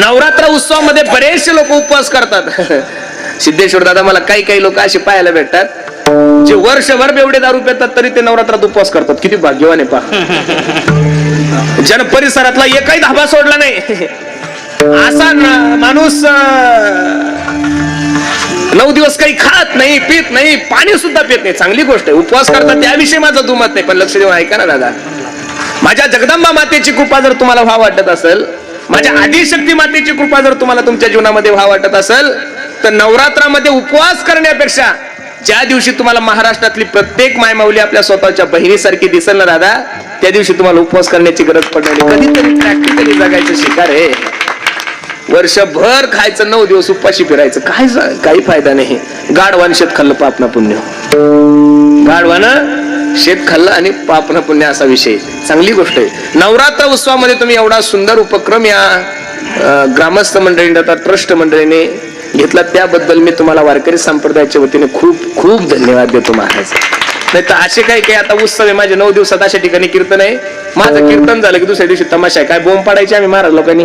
नवरात्र उत्सवामध्ये बरेचसे लोक उपवास करतात. सिद्धेश्वर दादा मला काही काही लोक असे पाहायला भेटतात जे वर्षभर बेवडे दारू पेतात तरी ते नवरात्रात उपवास करतात. किती भाग्यवान आहे पा जन परिसरातला एकही धाबा सोडला नाही. असा माणूस नऊ दिवस काही खात नाही पित नाही पाणी सुद्धा पित नाही. चांगली गोष्ट आहे. उपवास करतात त्याविषयी माझं दुमत नाही. पण लक्ष देऊन ऐका ना दादा. माझ्या जगदंबा मातेची कृपा जर तुम्हाला व्हा वाटत असेल माझ्या आदिशक्ती मातेची कृपा जर तुम्हाला तुमच्या जीवनामध्ये व्हा वाटत असेल तर नवरात्रामध्ये उपवास करण्यापेक्षा ज्या दिवशी तुम्हाला महाराष्ट्रातली प्रत्येक मायमाऊली आपल्या स्वतःच्या बहिणीसारखी दिसेल ना दादा त्या दिवशी तुम्हाला उपवास करण्याची गरज पडणार कधीतरी प्रॅक्टिकली जगायचं शिकार आहे. वर्षभर खायचं नऊ दिवस उपाशी फिरायचं काय काही फायदा नाही. गाढवान शेत खाल्लं पापना पुण्य. गाढवानं शेत खाल्लं आणि पापना पुण्य असा विषय. चांगली गोष्ट आहे. नवरात्र उत्सवामध्ये तुम्ही एवढा सुंदर उपक्रम या ग्रामस्थ मंडळीने आता ट्रस्ट मंडळीने घेतला. त्याबद्दल मी तुम्हाला वारकरी संप्रदायाच्या वतीने खूप खूप धन्यवाद देतो महाराज. नाही तर असे काही काही आता उत्सव आहे. माझे नऊ दिवसात अशा ठिकाणी कीर्तन आहे. माझं कीर्तन झालं की दुसऱ्या दिवशी तमाशा आहे. काय बोंब पाडायचे आम्ही महाराज लोकांनी?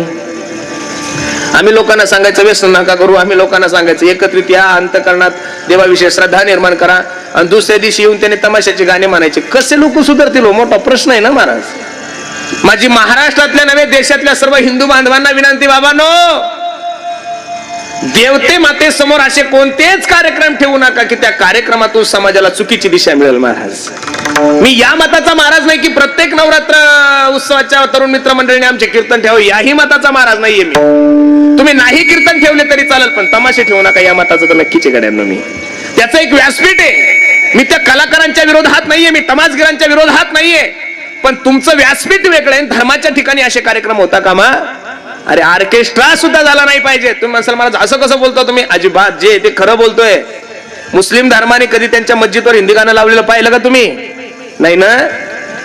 आम्ही लोकांना सांगायचं व्यसन नका करू. आम्ही लोकांना सांगायचं एकत्रित या अंतकरणात देवाविषयी श्रद्धा निर्माण करा आणि दुसऱ्या दिवशी येऊन त्याने तमाशाचे गाणे म्हणायचे कसे लोक सुधारतील हो? मोठा प्रश्न आहे ना महाराज माझी महाराष्ट्रातल्या नव्हे देशातल्या सर्व हिंदू बांधवांना विनंती बाबानो देवते माते समोर असे कोणतेच कार्यक्रम ठेवू नका की त्या कार्यक्रमातून समाजाला चुकीची दिशा मिळेल महाराज. मी या मताचा महाराज नाही की प्रत्येक नवरात्र उत्सवाच्या तरुण मित्र मंडळीने आमचे कीर्तन ठेव याही मताचा महाराज नाहीये मी. तुम्ही नाही कीर्तन ठेवले तरी चालेल पण तमाशे ठेवू नका. या मताचं तर नक्कीच गड्यांना मी. त्याचं एक व्यासपीठ आहे. मी त्या कलाकारांच्या विरोधात नाहीये. मी तमासगिरांच्या विरोधात नाहीये. पण तुमचं व्यासपीठ वेगळं आहे धर्माच्या ठिकाणी असे कार्यक्रम होता कामा? अरे ऑर्केस्ट्रा सुद्धा झाला नाही पाहिजे. तुम्ही म्हणसाल मला असं कसं बोलतो तुम्ही? अजिबात जे ते खरं बोलतोय. मुस्लिम धर्माने कधी त्यांच्या मस्जिदवर हिंदी गाणं लावलेलं पाहिलं का तुम्ही? नाही ना?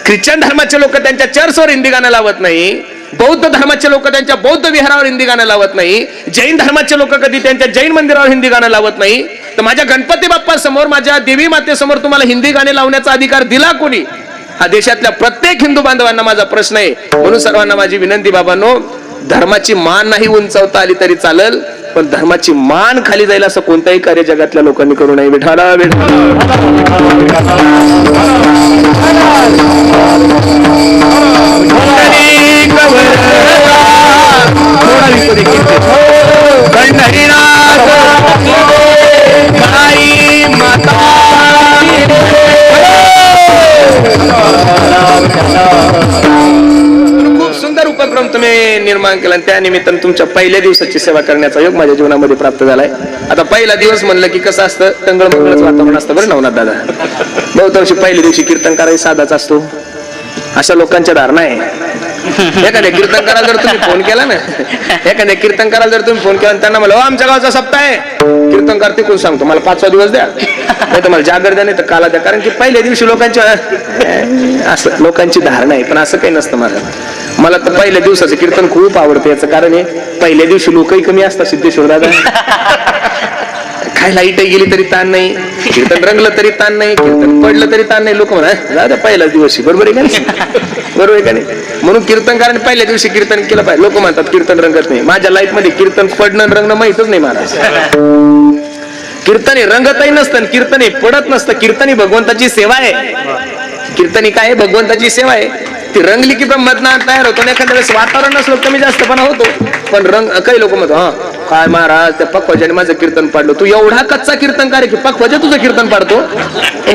ख्रिश्चन धर्माचे लोक त्यांच्या चर्चवर हिंदी गाणं लावत नाही. बौद्ध धर्माचे लोक त्यांच्या बौद्ध विहारावर हिंदी गाणं लावत नाही. जैन धर्माचे लोक कधी त्यांच्या जैन मंदिरावर हिंदी गाणं लावत नाही. तर माझ्या गणपती बाप्पा समोर माझ्या देवी मातेसमोर तुम्हाला हिंदी गाणे लावण्याचा अधिकार दिला कोणी? हा देशातल्या प्रत्येक हिंदू बांधवांना माझा प्रश्न आहे. म्हणून सर्वांना माझी विनंती बाबांनो धर्माची मान नाही उंचावता आली तरी चालेल पण धर्माची मान खाली जाईल असं कोणतंही कार्य जगातल्या लोकांनी करू नये. विठाला विठाला निर्माण केला आणि त्या तुमच्या पहिल्या दिवसाची सेवा करण्याचा योग माझ्या जीवनामध्ये प्राप्त झालाय. आता पहिला दिवस म्हणलं की कसं असतं? टंगळ मंगळच वातावरण असतं बरं नवनाथ दादा. बहुतांशी पहिल्या दिवशी कीर्तन करायला साधाच असतो. अशा लोकांच्या धारणा आहे. एखाद्या कीर्तनकाराला जर तुम्ही फोन केला ना एखाद्या कीर्तनकाराला जर तुम्ही फोन केला त्यांना मला आमच्या गावचा सप्ताह आहे. कीर्तनकार तिकून सांगतो मला पाचवा दिवस द्या. नाही तर मला जागर द्या नाही तर काला द्या. कारण की पहिल्या दिवशी लोकांच्या असं लोकांची धारणा आहे पण असं काही नसतं मला मला तर पहिल्या दिवसाचं कीर्तन खूप आवडतं याचं कारण आहे पहिल्या दिवशी लोकही कमी असतात सिद्धेश्वर दादा. काय लाइट गेली तरी ताण नाही कीर्तन रंगलं तरी ताण नाही कीर्तन पडलं तरी ताण नाही. लोक म्हणा दादा पहिल्याच दिवशी बरोबर आहे का नाही? बरोबर आहे का नाही? म्हणून कीर्तनकाराने पहिल्या दिवशी कीर्तन केलं पाहिजे. लोक म्हणतात कीर्तन रंगत नाही. माझ्या लाईफमध्ये कीर्तन पडणं रंगणं माहितच नाही महाराज कीर्तनी रंगतही नसतं कीर्तने पडत नसतं. कीर्तनी भगवंताची सेवा आहे. कीर्तनी काय आहे? भगवंताची सेवा आहे. ती रंगली की ब्रह्मज्ञान तयार होतो आणि एखाद्या वेळेस वातावरण नसलं कमी जास्तपणा होतो. पण रंग काही लोक म्हणतो हा काय महाराज त्या पक्वाजाने माझं कीर्तन पाडलं. तू एवढा कच्चा कीर्तनकार आहे की पक्वाजा तुझं कीर्तन पाडतो?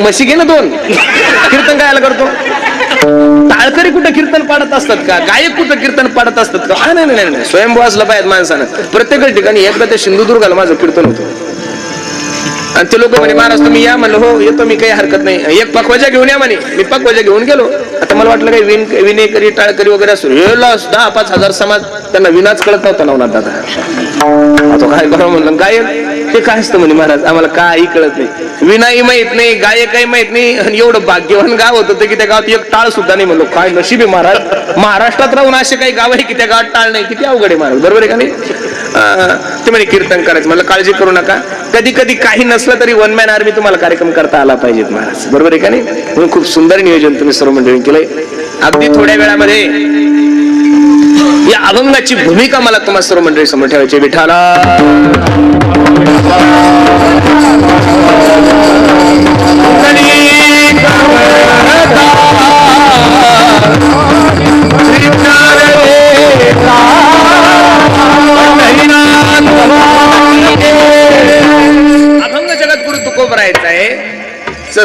म्हशी घे ना दोन. कीर्तन कायला करतो? टाळकरी कुठं कीर्तन पाडत असतात का? गायक कुठं कीर्तन पाडत असतात का? नाही नाही नाही स्वयंभू असलं पाहिजे माणसानं. प्रत्येक ठिकाणी एकदा ते सिंधुदुर्गाला माझं कीर्तन होतं. आणि ते लोक म्हणे महाराज तुम्ही या म्हणलं हो येतो मी काही हरकत नाही. एक पकवाजा घेऊन या म्हणे. मी पकवाजा घेऊन गेलो. आता मला वाटलं काही विन करी टाळकरी वगैरे असो. हे लॉस दहा पाच हजार समाज त्यांना विनाच कळत नव्हता नवनाथ दादा. आता काय करा म्हणलं? गायक ते काय असतं म्हणे महाराज आम्हाला काही कळत नाही. विनाही माहीत नाही गायकही माहीत नाही आणि एवढं भाग्यवान गाव होतं की त्या गावात एक टाळ सुद्धा नाही म्हणलो. काय नशीब आहे महाराज. महाराष्ट्रात राहून असे काही गाव आहे की त्या गावात टाळ नाही. किती अवघड आहे महाराज. बरोबर आहे का नाही? ते म्हणे कीर्तन करायचं. मला काळजी करू नका. कधी कधी काही नसलं तरी वन मॅन आर्मी तुम्हाला कार्यक्रम करता आला पाहिजेत महाराज. बरोबर आहे का नाही? म्हणून खूप सुंदर नियोजन तुम्ही सर्व मंडळी केलंय. अगदी थोड्या वेळामध्ये या अभंगाची भूमिका मला तुम्हाला सर्व मंडळी समोर ठेवायची विठाला तुकोबरायचा आहे.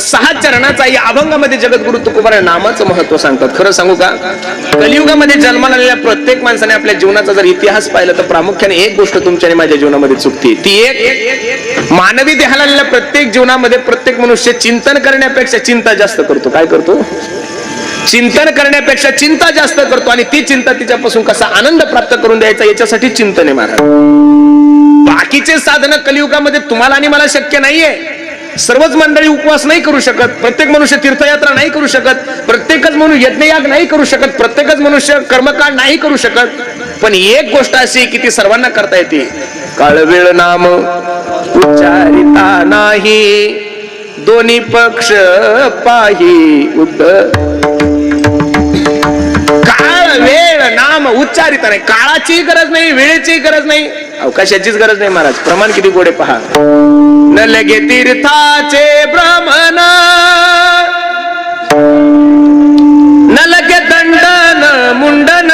सहा चरणाचा या अभंगामध्ये जगद्गुरु तुकोबराय नामाचं महत्त्व सांगतात. खरं सांगू का? कलियुगामध्ये जन्माला आलेल्या प्रत्येक माणसाने आपल्या जीवनाचा जर इतिहास पाहिला तर प्रामुख्याने एक गोष्ट तुमच्या आणि माझ्या जीवनामध्ये चुकते. ती एक मानवी देहाला आलेल्या प्रत्येक जीवनामध्ये प्रत्येक मनुष्य चिंतन करण्यापेक्षा चिंता जास्त करतो. काय करतो? चिंतन करण्यापेक्षा चिंता जास्त करतो आणि ती चिंता तिच्यापासून कसा आनंद प्राप्त करून द्यायचा याच्यासाठी चिंतन आहे महाराज बाकीचे साधन कलियुगामध्ये तुम्हाला आणि मला शक्य नाहीये. सर्वच मंडळी उपवास नाही करू शकत प्रत्येक मनुष्य तीर्थयात्रा नाही करू शकत प्रत्येकच मनुष्य यज्ञयाग नाही करू शकत प्रत्येकच मनुष्य कर्मकांड नाही करू शकत. पण एक गोष्ट अशी की ती सर्वांना करता येते. काळवेळ नाम उच्चारिता नाही दोन्ही पक्ष पाही उद्द काळ वेळ नाम उच्चारित नाही. काळाची गरज नाही वेळेची गरज नाही. अवकाशाचीच गरज नाही महाराज. प्रमाण किती गोडे पहा. न लगे तीर्थाचे भ्रमण न लगे दंडन मुंडन.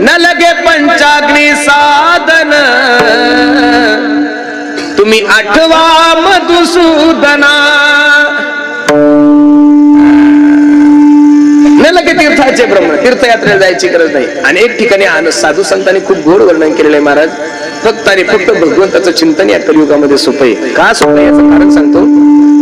न लगे पंचाग्नी साधन. तुम्ही आठवा मधुसूदना. न लगे तीर्थाचे ब्रह्म तीर्थयात्रेला जायची गरज नाही. अनेक ठिकाणी आन- साधू संतांनी खूप गोड वर्णन केलेलं आहे महाराज. फक्त फक्त भगवंताचं चिंतन या कलियुगामध्ये सोपं आहे. का सोपं आहे याचं कारण सांगतो?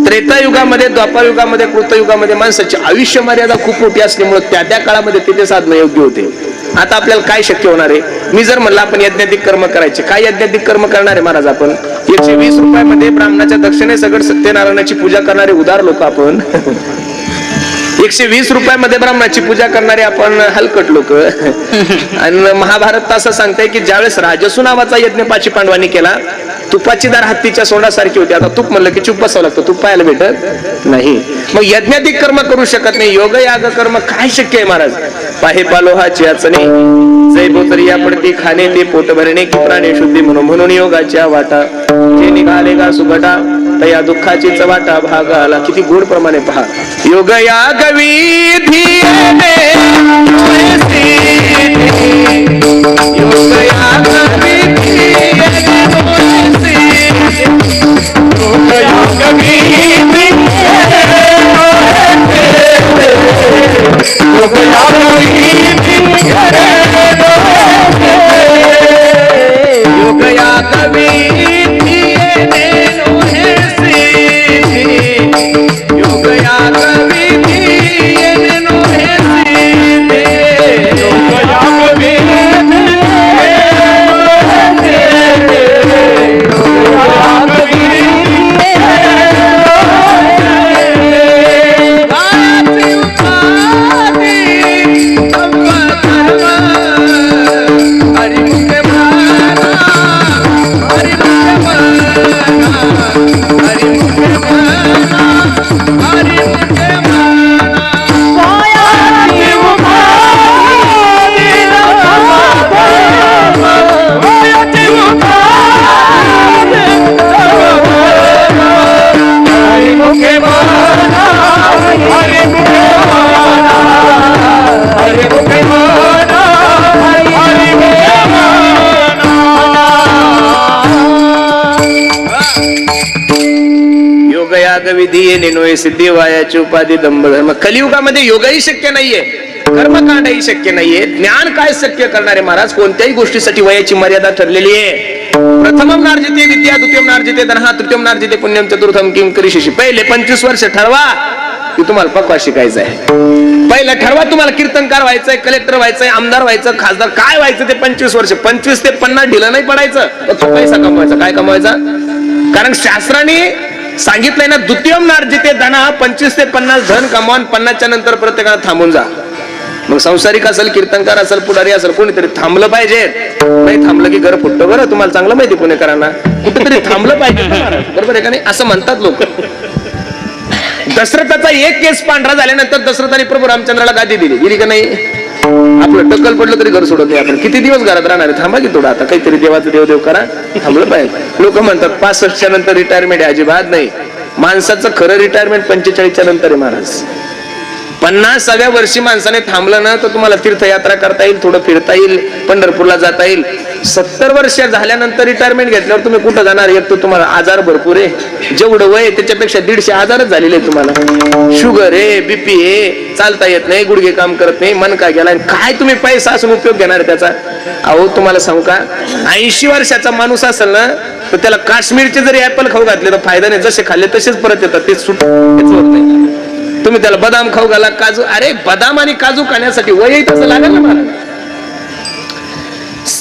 त्रेता युगामध्ये द्वापार युगामध्ये कृतयुगामध्ये माणसाची आयुष्य मर्यादा खूप मोठी असल्यामुळे त्या त्या काळामध्ये तिथे साधनं योग्य होते. आता आपल्याला काय शक्य होणार आहे? मी जर म्हणलं आपण यज्ञाधिक कर्म करायचे काय यज्ञाधिक कर्म करणार आहे महाराज आपण? एकशे वीस रुपयामध्ये ब्राह्मणाच्या दक्षिणे सगळं सत्यनारायणाची पूजा करणारे उदार लोक आपण. एकशे वीस रुपयामध्ये ब्राह्मणाची पूजा करणारे आपण हलकट लोक. आणि महाभारत असं सांगताय की ज्यावेळेस राजसू नावाचा यज्ञ पाची पांडवांनी केला तुपाची दार हत्तीच्या सोंडासारखी होती. आता तूप म्हणलं की चूप बसावं लागतं तूप पाहायला भेटत नाही. मग यज्ञाधिक कर्म करू शकत नाही योग याग कर्म काय शक्य आहे महाराज? पाहे पालोहाची अडचणी जय बोतरी या पडती खाणे ते पोट भरणे की प्राणी शुद्धी म्हणून. म्हणून योगाच्या वाटा जे निघाले का सुगटा तया दुःखाची चवाटा भाग आला किती गोड प्रमाणे पहा. योग या कवी योग या योग याग नेनोय सिद्धी वायाची उपाधी धर्म कलियुगामध्ये योगही शक्य नाहीये. कर्मकांडही शक्य नाहीये. ज्ञान काय शक्य करणारे महाराज? कोणत्याही गोष्टीसाठी वयाची मर्यादा ठरलेली आहे. प्रथम नार्जिते विद्या द्वितीय नार्जिते दहा तृतीय नार्जिते पुण्यम चतुर्थम किम करिशिशी पहिले पंचवीस वर्ष ठरवा की तुम्हाला पक्वा शिकायचं आहे. पहिलं ठरवा तुम्हाला कीर्तनकार व्हायचंय कलेक्टर व्हायचंय आमदार व्हायचं खासदार काय व्हायचं ते पंचवीस वर्ष. पंचवीस ते पन्नास ढिलं नाही पडायचं. पैसा कमवायचा. काय कमवायचा? कारण शास्त्राने सांगितलंय ना द्वितीयम नार्जिते धना पंचवीस ते पन्नास धन कमावून पन्नासच्या नंतर प्रत्येकाला थांबून जा. मग संसारिक असेल कीर्तनकार असेल पुढारी असेल कोणीतरी थांबलं पाहिजे. नाही थांबलं की घर फुटतं बरं तुम्हाला चांगलं माहिती पुणेकरांना. कुठेतरी थांबलं पाहिजे बरोबर आहे का नाही? असं म्हणतात लोक. दशरथाचा एक केस पांढरा झाल्यानंतर दशरथाने प्रभू रामचंद्राला गादी दिली. गेली का नाही? आपलं टक्कल पडलं तरी घर सोडत नाही आपण. किती दिवस घरात राहणार थांबा की थोडं आता. काहीतरी देवाचं देव देव करा. थांबलं पाहिजे. लोक म्हणतात पासष्टच्या नंतर रिटायरमेंट आहे अजिबात नाही. माणसाचं खरं रिटायरमेंट पंचेचाळीसच्या नंतर आहे महाराज. पन्नासाव्या वर्षी माणसाने थांबलं ना तर तुम्हाला तीर्थयात्रा करता येईल थोडं फिरता येईल पंढरपूरला जाता येईल. सत्तर वर्ष झाल्यानंतर रिटायरमेंट घेतल्यावर तुम्ही कुठं जाणार? एक तर तुम्हाला आजार भरपूर आहे. जेवढं वय त्याच्यापेक्षा दीडशे आजारच झालेले आहे तुम्हाला. शुगर आहे बीपी आहे चालता येत नाही गुडघे काम करत नाही मन काय गेला काय तुम्ही पैसा असून उपयोग घेणार त्याचा? अहो तुम्हाला सांगू का? ऐंशी वर्षाचा माणूस असेल ना तर त्याला काश्मीरचे जरी ऍपल खाऊ घातले तर फायदा नाही. जसे खाल्ले तसेच परत येतात. ते सुट होत नाही. तुम्ही त्याला बदाम खाऊ घाला काजू अरे बदाम आणि काजू खाण्यासाठी वय तसं लागेल ना मला.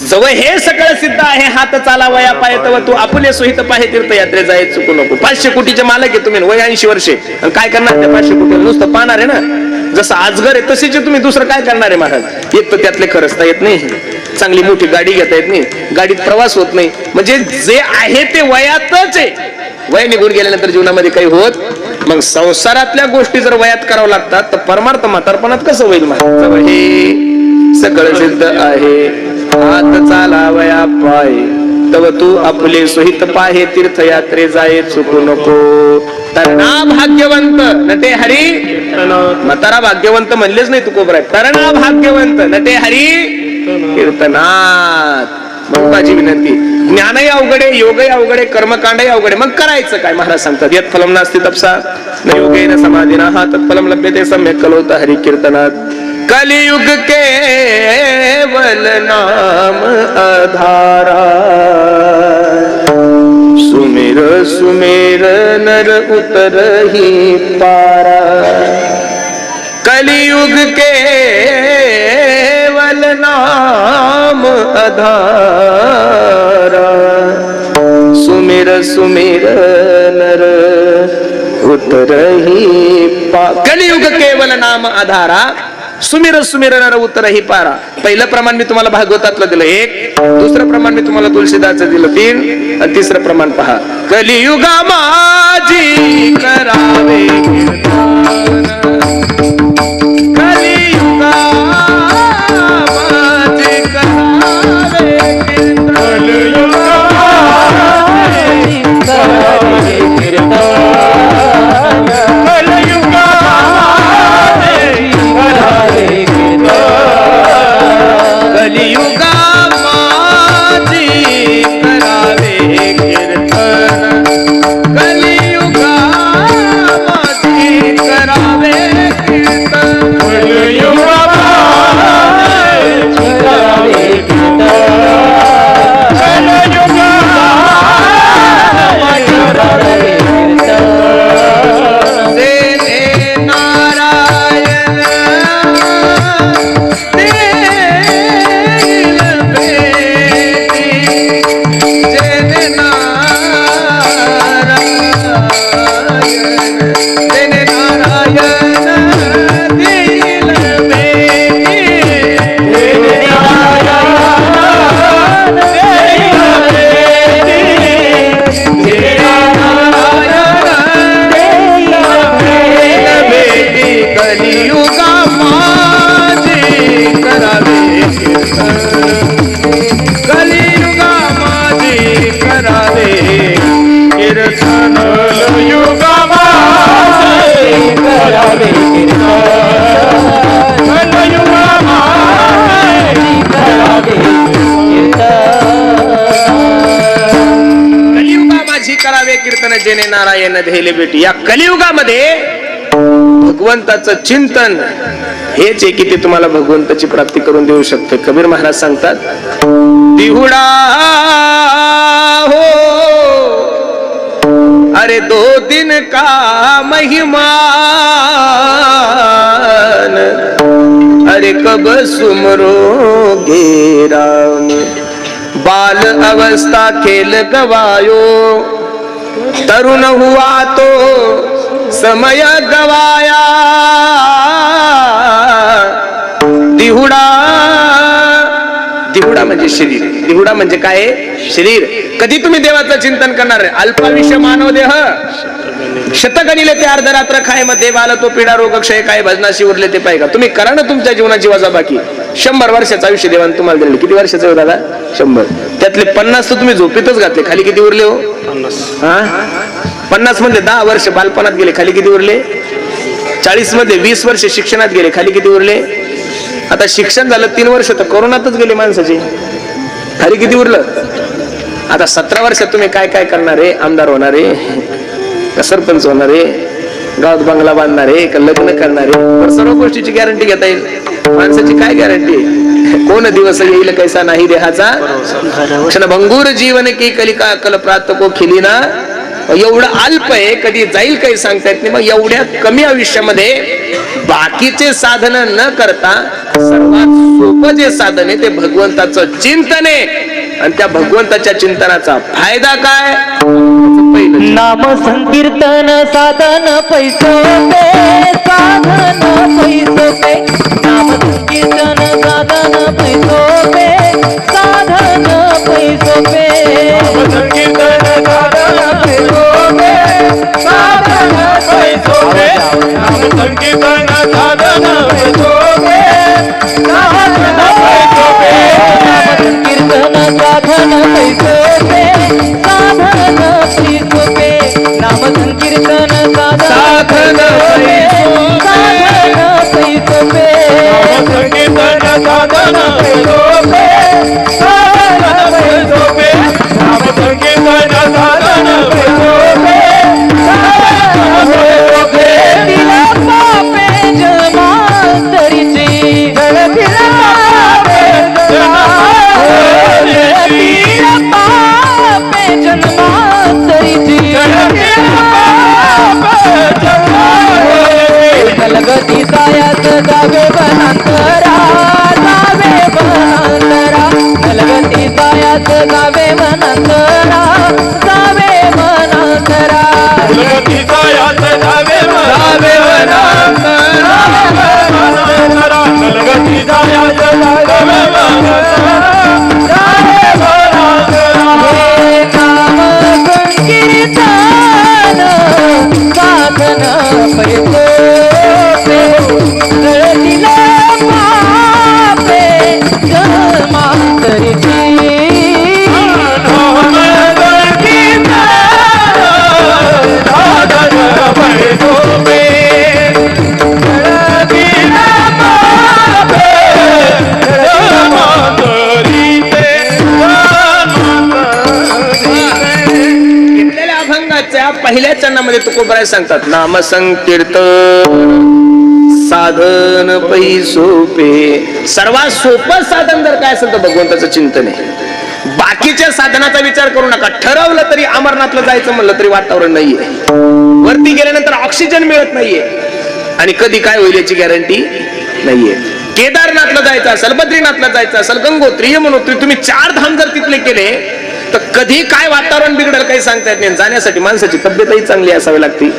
जवळ हे सगळं सिद्ध आहे हात चालावया पाय तव तू आपुले सोहित पाहे तीर्थयात्रे जाय चुकू नको. पाचशे कोटीचे मालक आहे तुम्ही वय ऐंशी वर्षे. आणि काय करणार त्या पाचशे कोटी नुसतं पाहणार आहे ना? जसं आजगर आहे तसेचे तुम्ही दुसरं काय करणार आहे महाराज? एक तर त्यातले खरचता येत नाही. चांगली मोठी गाडी घेता येत नाही. गाडीत प्रवास होत नाही. म्हणजे जे आहे ते वयातच आहे. वय निघून गेल्यानंतर जीवनामध्ये काही होत मग संसारातल्या गोष्टी जर वयात करावं लागतात तर परमार्थ म्हातारपणात कसं होईल महाराज? हे सगळं सिद्ध आहे. हात चालावया पाय तव तू आपले सुहित पाहे तीर्थयात्रे जाये चुकू नको. तरणा भाग्यवंत नटे हरी. मतारा भाग्यवंत म्हणलेच नाही तू कोबरा तरणा भाग्यवंत नटे हरी. कीर्तनात. मग माझी विनंती. ज्ञानही अवघडे योगही अवघडे कर्मकांडही अवघडे. मग करायचं काय? महाराज सांगतात यत फलम नास्ती तपसा न योगेन समाधीना हा तत्फलम लभ्यते सम्यक कलोत हरी कीर्तनात कलियुग केवल नाम आधारा। सुमिर सुमिर नर उतरही पारा। कलियुग केवल नाम आधारा। सुमिर सुमिर नर उतरही पा कलियुग केवल नाम आधारा। सुमिर सुमिर नर ही पारा. पहिलं प्रमाण मी तुम्हाला भागवतातलं दिलं एक दुसरं प्रमाण मी तुम्हाला तुळशीदाचं दिलं तीन आणि तिसरं प्रमाण पहा. कलियुगा माझी करावे. कीर्तन नारायण धेले बेटी या कलियुगामध्ये भगवंताचं चिंतन हेच आहे की ते तुम्हाला भगवंताची प्राप्ती करून देऊ शकते. कबीर महाराज सांगतात दिहुडा हो. अरे दो दिन का महिमान अरे कब सुमरो राम. बाल अवस्था खेल गवायो. तरुण हुआ तो समय गवाया। दिहुडा दिहुडा म्हणजे शरीर. दिहुडा म्हणजे काय? शरीर. कधी तुम्ही देवाचं चिंतन करणार अल्पाविष्य मानव देह. शतकणीले ते अर्धरात्र खायमध्ये बाल तो पिढा रोग क्षय काय भजनाशी उरले ते पाहिजे का? तुम्ही करा ना तुमच्या जीवनाची वजा बाकी शंभर वर्षाचं आयुष्य देवान तुम्हाला दिले किती वर्षाचं हो दादा? शंभर. त्यातले पन्नास तर तुम्ही झोपेतच घातले. खाली किती उरले हो? हा? पन्नासमध्ये दहा वर्ष बालपणात गेले. खाली किती उरले? चाळीसमध्ये वीस वर्ष शिक्षणात गेले. खाली किती उरले? आता शिक्षण झालं तीन वर्ष तर कोरोनातच गेले माणसाचे. खाली किती उरलं? आता सतरा वर्षात तुम्ही काय काय करणार आहे आमदार होणार आहे सरपंच होणार आहे गावात बंगला बांधणार का लग्न करणार. सर्व गोष्टीची गॅरंटी घेता येईल. माणसाची काय गॅरंटी कोण दिवस येईल कैसा नाही देहाचा? क्षणभंगूर जीवन की कलिका कल प्रात को खिलीना. एवढं अल्प आहे कधी जाईल काही सांगता येत नाही. मग एवढ्या कमी आयुष्यामध्ये बाकीचे साधन न करता सर्वात सोपं जे साधन आहे ते भगवंताचं चिंतन आहे. आणि त्या भगवंताच्या चिंतनाचा फायदा काय? नाम संकीर्तन साधन पैसोपे साधन पैसोपे नाम संकीर्तन साधन पैसोपे साधन पैसोपे संकीर्तन साधन पैसोपे साधन पैसोपे नाम संकीर्तन साधन साधन कलगती सायात अभंगाच्या पहिल्या चरणामध्ये तुकोबराय सांगतात नाम संकीर्तन साधन पै सोपे. सर्वात सोपं साधन जर काय असेल तर भगवंताचं चिंतन आहे. बाकीच्या साधनाचा विचार करू नका. ठरवलं तरी अमरनाथला जायचं म्हणलं तरी वातावरण नाहीये. वरती गेल्यानंतर ऑक्सिजन मिळत नाहीये. आणि कधी काय होईल याची गॅरंटी नाहीये. केदारनाथला जायचं असेल बद्रीनाथला जायचं असेल गंगोत्री यमुनोत्री तुम्ही चार धाम जर तिथले केले तर कधी काय वातावरण बिघडल काही सांगता येत नाही. जाण्यासाठी माणसाची तब्येतही चांगली असावी लागते.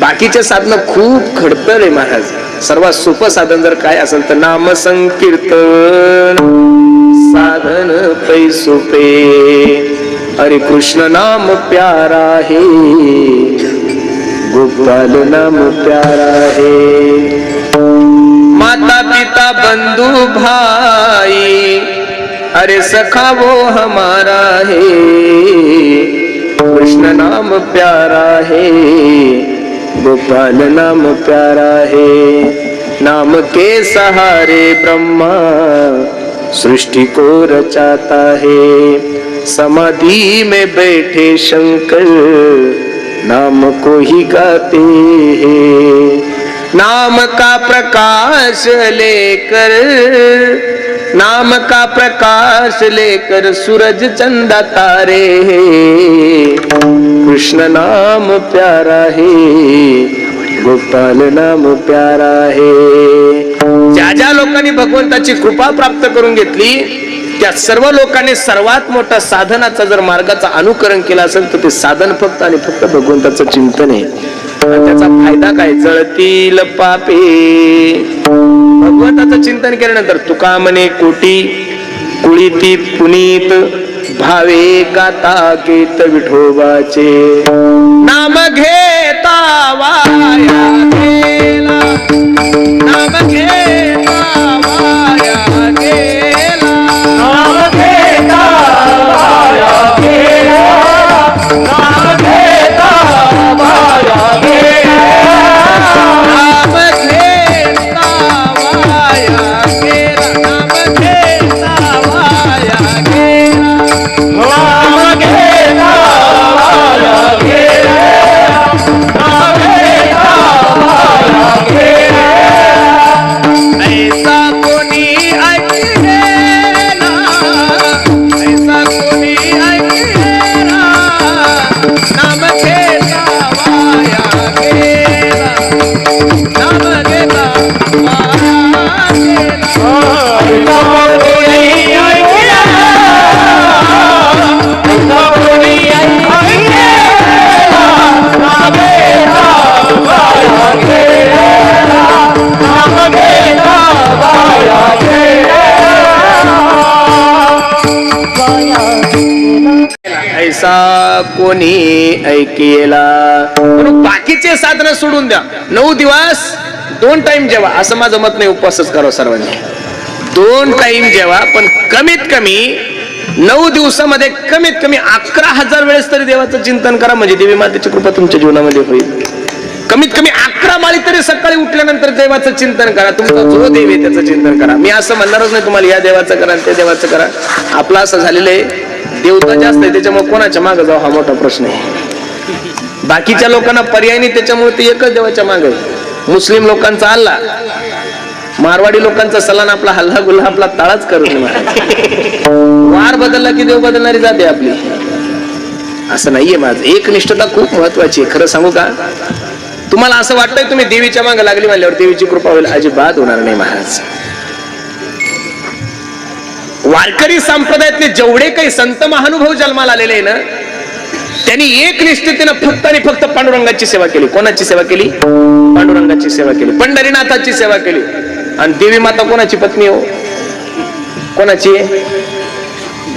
बाकीचे साधन खूप खडतर आहे महाराज. सर्वात सोपं साधन जर काय असेल तर नाम संकीर्तन साधन पै सोपे. अरे कृष्ण नाम प्यारा हे गोपाल नाम प्यारा हे माता पिता बंधू भा अरे सखा वो हमारा है। कृष्ण नाम प्यारा है। गोपाल नाम प्यारा है। नाम के सहारे ब्रह्मा सृष्टि को रचाता है। समाधि में बैठे शंकर नाम को ही गाते हैं। नाम का प्रकाश लेकर नाम का प्रकाश लेकर सूरज चंदा तारे कृष्ण नाम प्यारा है गोपाल नाम प्यारा है। ज्या ज्या लोकांनी भगवंताची कृपा प्राप्त करून घेतली त्या सर्व लोकांनी सर्वात मोठा साधनाचा जर मार्गाचा अनुकरण केला असेल तर ते साधन फक्त आणि फक्त भगवंताचं चिंतन आहे. त्याचा फायदा काय? जळतील पापे. भगवंताचं चिंतन केल्यानंतर तुका म्हणे कोटी कुळीती पुनीत भावे गाता गीत विठोबाचे. नाम घेता वाया गेला. नाम घे कोणी ऐकेला? म्हणून बाकीचे साधनं सोडून द्या. नऊ दिवस दोन टाइम जेवा. असं माझं मत नाही उपवासच करा सर्वांनी. दोन टाइम जेवा पण कमीत कमी नऊ दिवसामध्ये कमीत कमी अकरा हजार वेळेस तरी देवाचं चिंतन करा म्हणजे देवी मातेची कृपा तुमच्या जीवनामध्ये होईल. कमीत कमी अकरा माळी तरी सकाळी उठल्यानंतर देवाचं चिंतन करा. तुमचा जो देव आहे त्याचं चिंतन करा. मी असं म्हणणारच नाही तुम्हाला या देवाचं करा त्या देवाचं करा. आपलं असं झालेलं आहे देवता जास्त आहे त्याच्यामुळे कोणाच्या मागे जाऊ हा मोठा प्रश्न आहे. बाकीच्या लोकांना पर्याय नाही त्याच्यामुळे ते एकच देवाच्या मागे मुस्लिम लोकांचा हल्ला. मारवाडी लोकांचा सलान आपला हल्ला गुल्हा आपला ताळाच करून वार बदलला की देव बदलणारी जाते आपली. असं नाहीये माझं. एकनिष्ठता खूप महत्वाची आहे. खरं सांगू का? तुम्हाला असं वाटतंय तुम्ही देवीच्या मागे लागली म्हणल्यावर देवीची कृपा होईल. अजिबात होणार नाही महाराज. वारकरी संप्रदायातले जेवढे काही संत महानुभव जन्माला आलेले आहे ना त्यांनी एक निष्ठतेनं फक्त आणि फक्त पांडुरंगाची सेवा केली. कोणाची सेवा केली? पांडुरंगाची सेवा केली. पंढरीनाथाची सेवा केली. आणि देवी माता कोणाची पत्नी हो? कोणाची?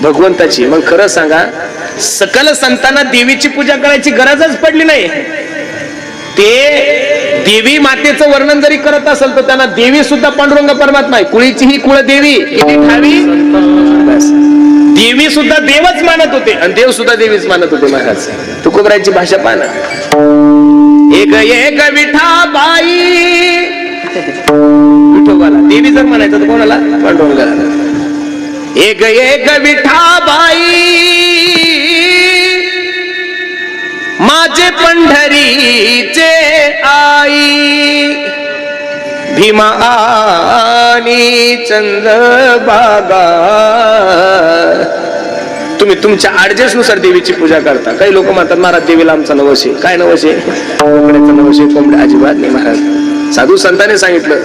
भगवंताची. मग खरं सांगा सकल संतांना देवीची पूजा करायची गरजच पडली नाही. ते देवी मातेचं वर्णन जरी करत असेल तर त्यांना देवी सुद्धा पांडुरंग परमात्मा आहे. कुळीची ही कुळ देवी. किती ठावी? देवी सुद्धा देवच मानत होते. आणि देव सुद्धा देवीच मानत होते महाराज. तुकोबरायची भाषा पहा एक एक विठा विठाबाई विठोबाला. देवी जर म्हणायचं तर कोणाला? पांडुरंगाला. एक एक विठाबाई माझे पंढरीचे आई भीमा आणि चंद्रबागा तुम्ही तुमच्या ऍडजस्टनुसार देवीची पूजा करता. काही लोक म्हणतात महाराज देवीला आमचा नवस. आहे काय नवस? आहे कोंबड्याचा नवस आहे कोंबड्या अजिबात नाही महाराज. साधू संतांनी सांगितलं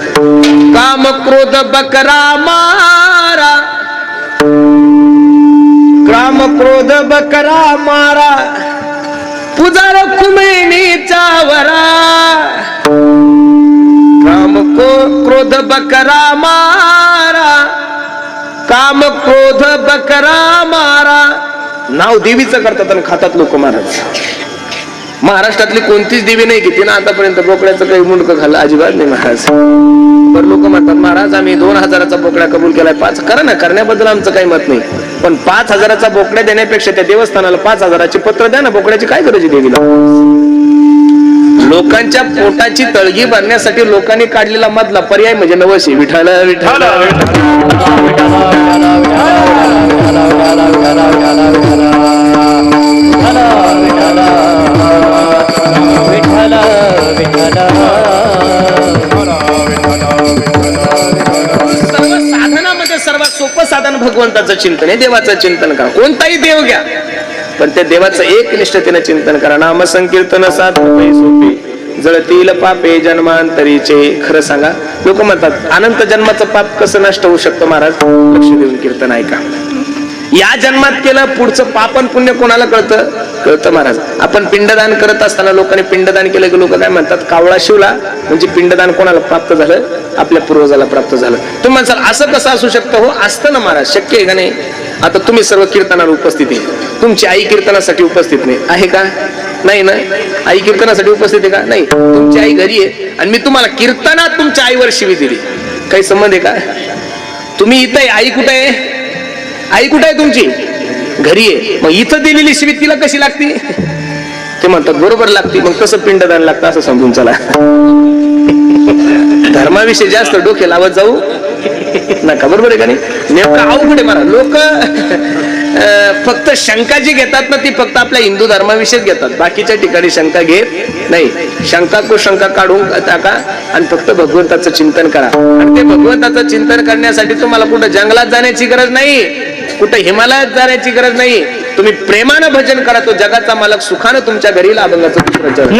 काम क्रोध बकरा मारा. काम क्रोध बकरा मारा. पुजार कुमिणीचा वरा. काम को- क्रोध बकरा मारा. काम क्रोध बकरा मारा. नाव देवीचं करतात आणि खातात लोक महाराज. महाराष्ट्रातली कोणतीच देवी नाही की तिनं आतापर्यंत बोकड्याचं काही मुंडकं खाल्लं. अजिबात नाही महाराज. तर लोक म्हणतात महाराज आम्ही दोन हजाराचा बोकडा कबूल केलाय. पाच करा ना करण्याबद्दल आमचं काही मत नाही. पण पाच हजाराचा बोकड्या देण्यापेक्षा त्या देवस्थानाला पाच हजाराची पत्र द्या ना बोकड्याची काय गरज आहे देवीला? लोकांच्या पोटाची तळगी भरण्यासाठी लोकांनी काढलेला मधला पर्याय म्हणजे नवशी विठाल विठाल विठाला चिंतन आहे देवाचं चिंतन करा. कोणताही देव घ्या पण त्या देवाचं एक निष्ठतेने चिंतन करा. नाम संकीर्तन साध सोपे. जळतील पापे जन्मांतरीचे. खरं सांगा लोक म्हणतात अनंत जन्माचं पाप कसं नष्ट होऊ शकतं महाराज? लक्ष देऊन कीर्तन ऐका. या जन्मात केलं पुढचं पाप आणि पुण्य कोणाला कळतं? कळतं महाराज. आपण पिंडदान करत असताना लोकांनी पिंडदान केलं की लोक काय म्हणतात? कावळा शिवला म्हणजे पिंडदान कोणाला प्राप्त झालं? आपल्या पूर्वजाला प्राप्त झालं. तुम्ही म्हणसाल असं कसं असू शकतं हो? असतं ना महाराज शक्य आहे का नाही? आता तुम्ही सर्व कीर्तनाला उपस्थित आहे. तुमची आई कीर्तनासाठी उपस्थित नाही. आहे का? नाही ना? आई कीर्तनासाठी उपस्थित आहे का? नाही. तुमची आई घरी आहे आणि मी तुम्हाला कीर्तनात तुमच्या आईवर शिवी दिली. काही संबंध आहे का? तुम्ही इथं आहे आई कुठे आहे? आई कुठे आहे तुमची? घरी आहे. मग इथं दिलेली शिवी तिला कशी लागती? ते म्हणतात बरोबर लागते मग कसं पिंडदान लागतं असं समजून चला. धर्माविषयी जास्त डोके लावत जाऊ नका. बरोबर आहे का नाही? नेमकं अवघड आहे मला लोक फक्त शंका जी घेतात ना ती फक्त आपल्या हिंदू धर्माविषयीच घेतात. बाकीच्या ठिकाणी शंका घेत नाही. शंका को शंका काढून टाका आणि फक्त भगवंताचं चिंतन करा. आणि ते भगवंताचं चिंतन करण्यासाठी तुम्हाला कुठं जंगलात जाण्याची गरज नाही कुठं हिमालयात जाण्याची गरज नाही. तुम्ही प्रेमानं भजन करा तो जगाचा मालक सुखानं तुमच्या घरी लाभंगाचं दुसरं